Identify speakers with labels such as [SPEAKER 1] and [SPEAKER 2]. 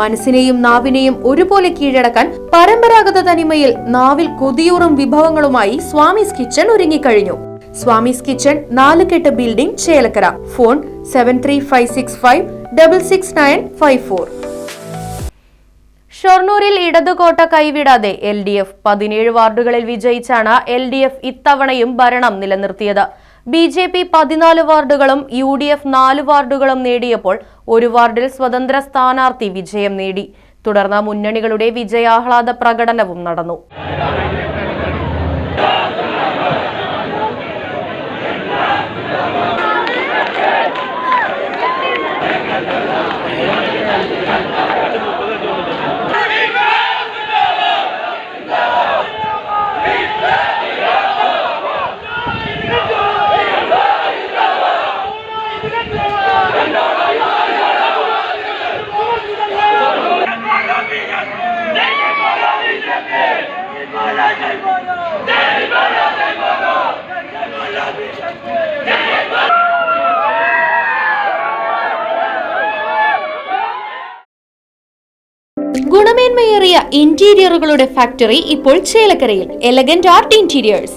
[SPEAKER 1] മനസ്സിനെയും നാവിനെയും ഒരുപോലെ കീഴടക്കാൻ പരമ്പരാഗത തനിമയിൽ നാവിൽ കൊതിയൂറും വിഭവങ്ങളുമായി സ്വാമിസ് കിച്ചൺ ഒരുങ്ങിക്കഴിഞ്ഞു. സ്വാമിസ് കിച്ചൺ നാലുകെട്ട് building Chelakkara. Phone seven three five six five double six nine five four ഷൊർണൂരിൽ ഇടതുകോട്ട കൈവിടാതെ എൽ ഡി എഫ് പതിനേഴ് വാർഡുകളിൽ വിജയിച്ചാണ് എൽ ഡി എഫ് ഇത്തവണയും ഭരണം നിലനിർത്തിയത്. ബി ജെ പി പതിനാല് വാർഡുകളും യു ഡി എഫ് നാല് വാർഡുകളും നേടിയപ്പോൾ ഒരു വാർഡിൽ സ്വതന്ത്ര സ്ഥാനാർത്ഥി വിജയം നേടി. തുടർന്ന് മുന്നണികളുടെ വിജയാഹ്ലാദ പ്രകടനവും നടന്നു. ഗുണമേന്മയേറിയ ഇന്റീരിയറുകളുടെ ഫാക്ടറി ഇപ്പോൾ ചേലക്കരയിൽ. Elegant art interiors